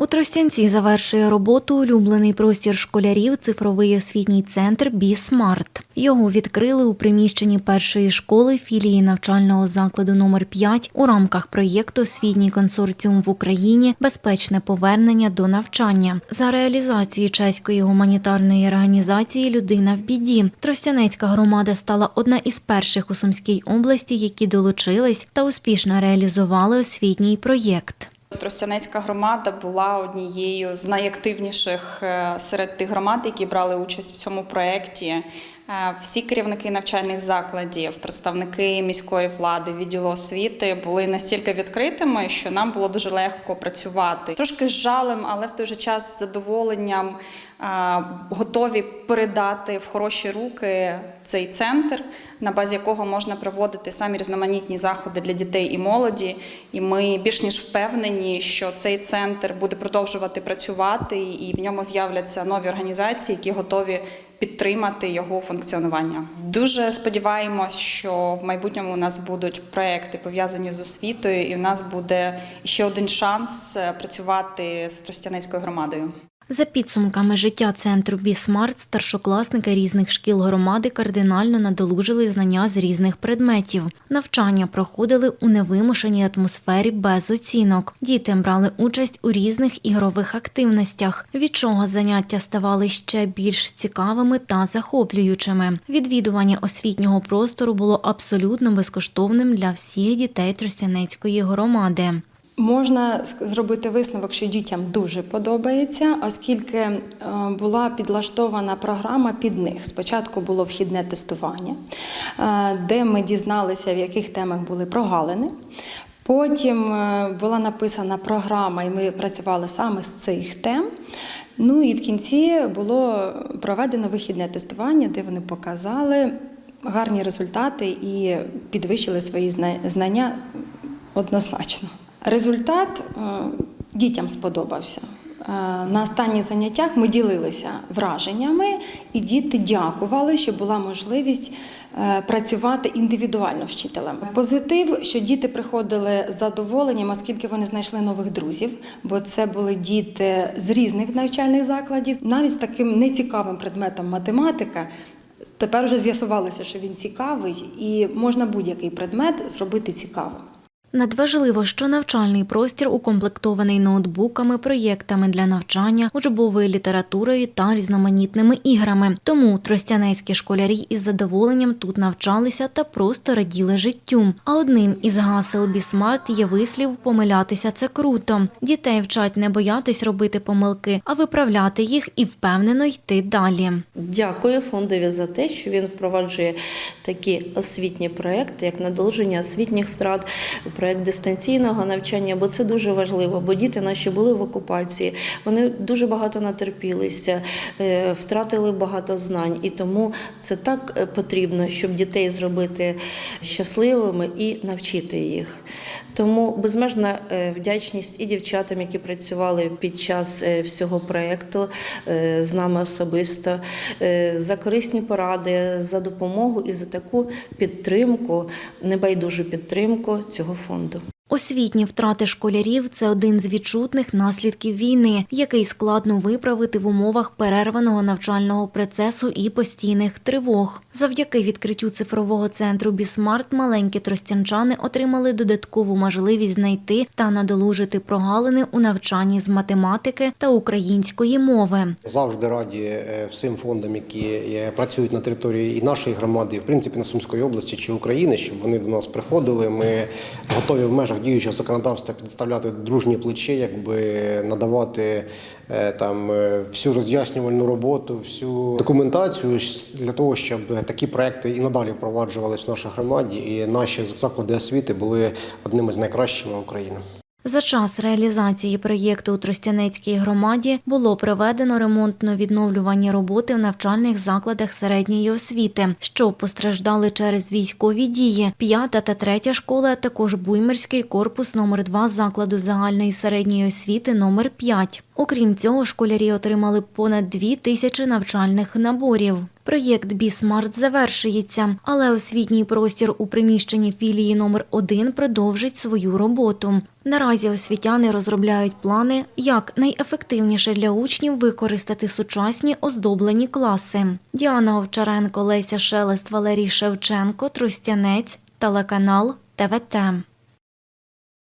У Тростянці завершує роботу улюблений простір школярів цифровий освітній центр «Бі-Смарт». Його відкрили у приміщенні першої школи філії навчального закладу номер 5 у рамках проєкту «Освітній консорціум в Україні. Безпечне повернення до навчання» за реалізації чеської гуманітарної організації Людина в біді. Тростянецька громада стала одна із перших у Сумській області, які долучились та успішно реалізували освітній проєкт. Тростянецька громада була однією з найактивніших е, серед тих громад, які брали участь в цьому проєкті. Всі керівники навчальних закладів, представники міської влади, відділу освіти були настільки відкритими, що нам було дуже легко працювати. Трошки з жалем, але в той же час з задоволенням готові передати в хороші руки цей центр, на базі якого можна проводити самі різноманітні заходи для дітей і молоді. І ми більш ніж впевнені, що цей центр буде продовжувати працювати, і в ньому з'являться нові організації, які готові підтримати його функціонування. Дуже сподіваємось, що в майбутньому у нас будуть проекти пов'язані з освітою, і в нас буде ще один шанс е, працювати з Тростянецькою громадою. За підсумками життя центру «Бісмарт», старшокласники різних шкіл громади кардинально надолужили знання з різних предметів. Навчання проходили у невимушеній атмосфері без оцінок. Діти брали участь у різних ігрових активностях, від чого заняття ставали ще більш цікавими та захоплюючими. Відвідування освітнього простору було абсолютно безкоштовним для всіх дітей Тростянецької громади. Можна зробити висновок, що дітям дуже подобається, оскільки е, була підлаштована програма під них. Спочатку було вхідне тестування, е, де ми дізналися, в яких темах були прогалини. Потім е, була написана програма, і ми працювали саме з цих тем. Ну і в кінці було проведено вихідне тестування, де вони показали гарні результати і підвищили свої знання однозначно. Результат е, дітям сподобався. Е, На останніх заняттях ми ділилися враженнями, і діти дякували, що була можливість е, працювати індивідуально з вчителем. Позитив, що діти приходили з задоволенням, оскільки вони знайшли нових друзів, бо це були діти з різних навчальних закладів, навіть з таким нецікавим предметом математика. Тепер вже з'ясувалося, що він цікавий, і можна будь-який предмет зробити цікавим. Надважливо, що навчальний простір укомплектований ноутбуками, проєктами для навчання, учбовою літературою та різноманітними іграми. Тому тростянецькі школярі із задоволенням тут навчалися та просто раділи життю. А одним із гасел Бісмарт є вислів помилятися це круто. Дітей вчать не боятись робити помилки, а виправляти їх і впевнено йти далі. Дякую фондові за те, що він впроваджує такі освітні проекти, як надолуження освітніх втрат, проект дистанційного навчання, бо це дуже важливо, бо діти наші були в окупації, вони дуже багато натерпілися, е, втратили багато знань, і тому це так е, потрібно, щоб дітей зробити щасливими і навчити їх. Тому безмежна е, вдячність і дівчатам, які працювали під час всього проєкту з нами особисто, за корисні поради, за допомогу і за таку підтримку, небайдужу підтримку цього фонду. profundo. Освітні втрати школярів це один з відчутних наслідків війни, який складно виправити в умовах перерваного навчального процесу і постійних тривог. Завдяки відкриттю цифрового центру Бісмарт маленькі тростянчани отримали додаткову можливість знайти та надолужити прогалини у навчанні з математики та української мови. Завжди раді е, всім фондам, які е, працюють на території і нашої громади, і в принципі на Сумської області чи України, щоб вони до нас приходили. Ми готові в межах діючого законодавства підставляти дружні плечі, якби надавати е, там е, всю роз'яснювальну роботу, всю документацію для того, щоб такі проекти і надалі впроваджувалися в нашій громаді, і наші заклади освіти були одними з найкращими в Україні. За час реалізації проєкту у Тростянецькій громаді було проведено ремонтно-відновлювані роботи в навчальних закладах середньої освіти, що постраждали через військові дії. П'ята та третя школи, а також Буймерський корпус номер 2 закладу загальної середньої освіти номер 5. Окрім цього, школярі отримали понад дві тисячі навчальних наборів. Проєкт «Бісмарт» завершується, але освітній простір у приміщенні філії номер 1 продовжить свою роботу. Наразі освітяни розробляють плани, як найефективніше для учнів використати сучасні оздоблені класи. Діана Овчаренко, Леся Шелест, Валерій Шевченко, Тростянець, телеканал ТВТ.